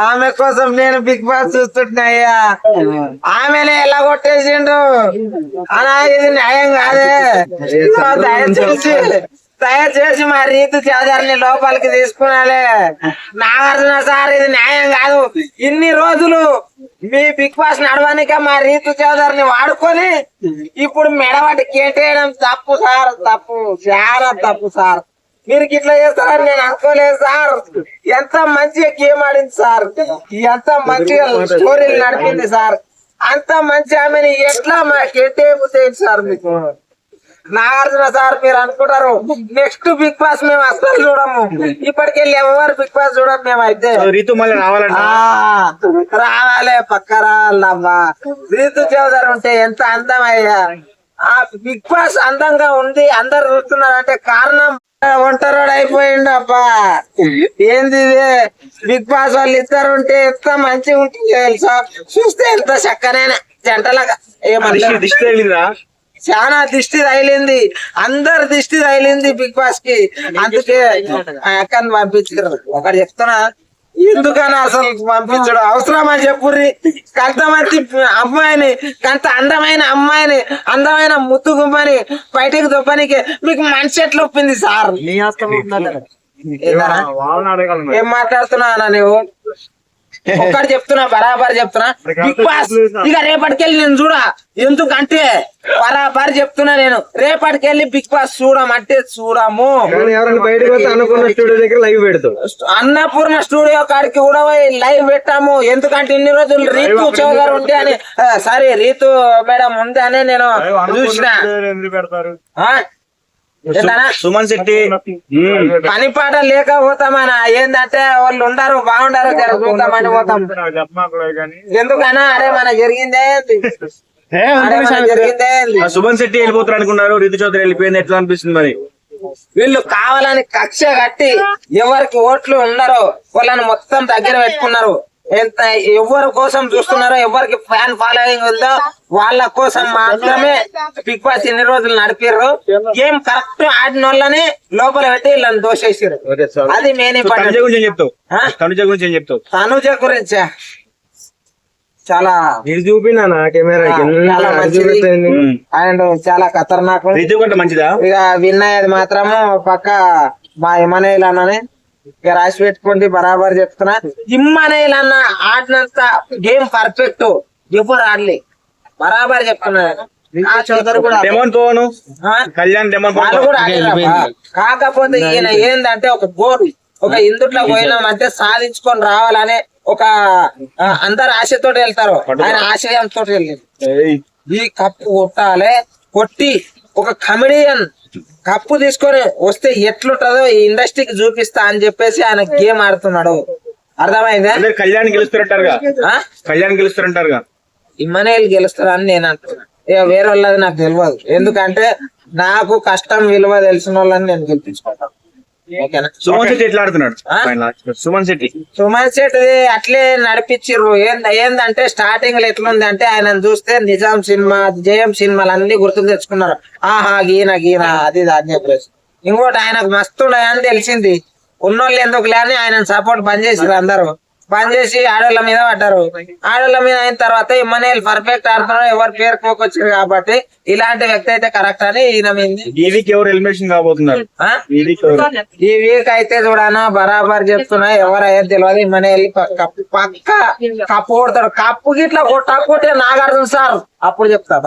ఆమె కోసం నేను బిగ్ బాస్ చూస్తుంటున్నాయ్యా ఆమెనే ఎలా కొట్టేసిండు అనా ఇది న్యాయం కాదే. దయచేసి దయచేసి మా రీతి చౌదరిని లోపలికి తీసుకున్నాలే నాగార్జున సార్ ఇది న్యాయం కాదు. ఇన్ని రోజులు మీ బిగ్ బాస్ నడవనిక మా రీతు చౌదరిని వాడుకొని ఇప్పుడు మెడవాటి కేటేయడం తప్పు సార్ తప్పు. చాలా తప్పు సార్. మీరు ఇట్లా చేస్తారని నేను అనుకోలేదు సార్. ఎంత మంచిగా గేమ్ ఆడింది సార్. ఎంత మంచిగా స్టోరీలు నడిపింది సార్. అంత మంచి ఆమెని ఎట్లా మాకు ఎట్టేపుతాయి సార్ మీకు? నాగార్జున సార్ మీరు అనుకుంటారు. నెక్స్ట్ బిగ్ బాస్ మేము అస్సలు చూడము. ఇప్పటికెళ్ళి ఎవరు బిగ్ బాస్ చూడము మేము అయితే రీతు మళ్ళీ రావాలంట. రావాలే పక్క రావాలమ్మా. రీతు చౌదరి ఉంటే ఎంత అందమయ్యా. ఆ బిగ్ బాస్ అందంగా ఉంది అందరు చూస్తున్నారంటే కారణం ఒంటరోడు అయిపోయిండు అబ్బా. ఏంది బిగ్ బాస్ వాళ్ళు ఇద్దరు ఉంటే ఎంత మంచిగా ఉంటుంది తెలుసా? చూస్తే ఎంత చక్కనైన జంటలాగా. ఏమన్నా చాలా దిష్టి తగిలింది. అందరు దిష్టి తగిలింది బిగ్ బాస్కి అందుకే అక్కని పంపించారు ఒకటి చెప్తున్నా ఎందుకని అసలు పంపించడు? అవసరమా చెప్పుర్రి. కంత మంచి అమ్మాయిని కంత అందమైన అమ్మాయిని అందమైన ముత్తు గుమ్మని బయటకు దొబ్బనికి మీకు మనసు ఎట్లా ఒప్పింది సార్? ఏం మాట్లాడుతున్నా నువ్వు ఒక్కటి చెప్తున్నా బరాబర్ చెప్తున్నా. బిగ్ బాస్ ఇక రేపటికెళ్ళి నేను చూడ. ఎందుకంటే బరాబర్ చెప్తున్నా నేను. రేపటికెళ్ళి బిగ్ బాస్ చూడమంటే చూడము. లైవ్ పెడతాం అన్నపూర్ణ స్టూడియో కాడికి కూడా పోయి లైవ్ పెట్టాము. ఎందుకంటే ఇన్ని రోజులు రీతు చౌదరి ఉంటే అని సారీ రీతు మేడం ఉంది అని నేను చూసిన ఎందుకు పెడతారు ఆ? ఏందన్నా? సుమన్ శెట్టి పని పాట లేక పోతామనా ఏందంటే వాళ్ళు ఉండరు బాగుండరు చూద్దామని పోతాం. చెప్పమాకలే కానీ ఎందుకన్నా అరే మన జరిగిందే సుమన్ శెట్టి వెళ్ళిపోతారు అనుకున్నారు రీతు చౌదరి వెళ్ళిపోయింది ఎట్లా అనిపిస్తుంది మరి? వీళ్ళు కావాలని కక్ష కట్టి ఎవరికి ఓట్లు ఉండరో వాళ్ళని మొత్తం దగ్గర పెట్టుకున్నారు. ఎంత ఎవరి కోసం చూస్తున్నారో ఎవరికి ఫ్యాన్ ఫాలోయింగ్ ఉందో వాళ్ళ కోసం మాత్రమే బిగ్ బాస్ ఇన్ని రోజులు నడిపారు గేమ్ కరెక్ట్ ఆడిన వాళ్ళని లోపల పెట్టి వీళ్ళని దోషేసారు అది మెయిన్ తనుజ ఇంపార్టెంట్ గురించి ఏం చెప్తావు? ఆ? తనుజ గురించి ఏం చెప్తావు? తనుజ గురించా? చాలా ఇది చూపినా నా కెమెరా చాలా మంచిది. ఉమ్. అండ్ చాలా ఖతర్నాక్. మంచిదా? ఇక విన్ అయ్యేది మాత్రము పక్క మా అన్నని. ఇక రాసి పెట్టుకోండి బరాబర్ చెప్తున్నా. ఇమ్మనేల్ అన్న ఆడినంత గేమ్ పర్ఫెక్ట్ ఎవరు ఆడలే. బరాబర్ చెప్తున్నా. ఆ చౌదరి కూడా డెమోన్ పోను. ఆ? కళ్యాణ్ డెమోన్ వాళ్ళు కూడా ఆడిర్రబ్బా. కాకపోతే ఈయన ఏందంటే ఒక గోల్ ఒక ఇందుట్లో పోయినామంటే సాధించుకొని రావాలనే ఒక అందరు ఆశతో వెళ్తారు. ఆయన ఆశయంతో వెళ్ళింది. ఈ కప్పు కొట్టాలి. కొట్టి ఒక కమెడియన్ కప్పు తీసుకొని వస్తే ఎట్లుంటదో ఈ ఇండస్ట్రీకి చూపిస్తా అని చెప్పేసి ఆయన గేమ్ ఆడుతున్నాడు. అర్థమైందా? కళ్యాణ్ గెలుస్తారంటారుగా? కళ్యాణ్ గెలుస్తారంటారుగా. ఇమ్మనేలు గెలుస్తారని నేను అంటున్నా. ఇక వేరే వాళ్ళది నాకు తెలియదు ఎందుకంటే నాకు కష్టం విలువ తెలిసిన వాళ్ళని నేను గెలిపించుకుంటాను. సుమన్ శెట్టి ఎట్లా ఆడుతున్నాడు. సుమన్ శెట్టి. సుమన్ శెట్టి అట్లే నడిపించిర్రు. ఏంద ఏందంటే స్టార్టింగ్లో ఎట్లుంది అంటే ఆయన చూస్తే నిజాం సినిమా జయం సినిమాలు అన్ని గుర్తుకు తెచ్చుకున్నారు. ఆహా గీన గీన అది ఇది అని చెప్పేసి. ఇంకోటి ఆయనకు మస్తు అని తెలిసింది. ఉన్నోళ్ళు ఎందుకు లేని ఆయన సపోర్ట్ బంద్ చేసిరు అందరూ. బంద్ చేసి ఆడోళ్ళ మీద పడ్డారు. ఆడోళ్ళ మీద అయిన తర్వాత ఇమ్మనేలు పర్ఫెక్ట్ ఆడుతున్నాడు ఎవరి పేరు పోకొచ్చారు కాబట్టి ఇలాంటి వ్యక్తి అయితే కరెక్ట్ అని ఈయన మీద. ఈ వీక్ ఎవరు ఎలిమినేషన్ కాబోతున్నారు? ఈ వీక్ ఎవరు అయితే చూడనా? బరాబర్ చెప్తున్నా ఎవరయ్యా తెలియదు మన వెళ్ళి పక్క కప్పు కొడతాడు. కప్పు గిట్లా కొట్టకపోతే నాగార్జున సార్ అప్పుడు చెప్తా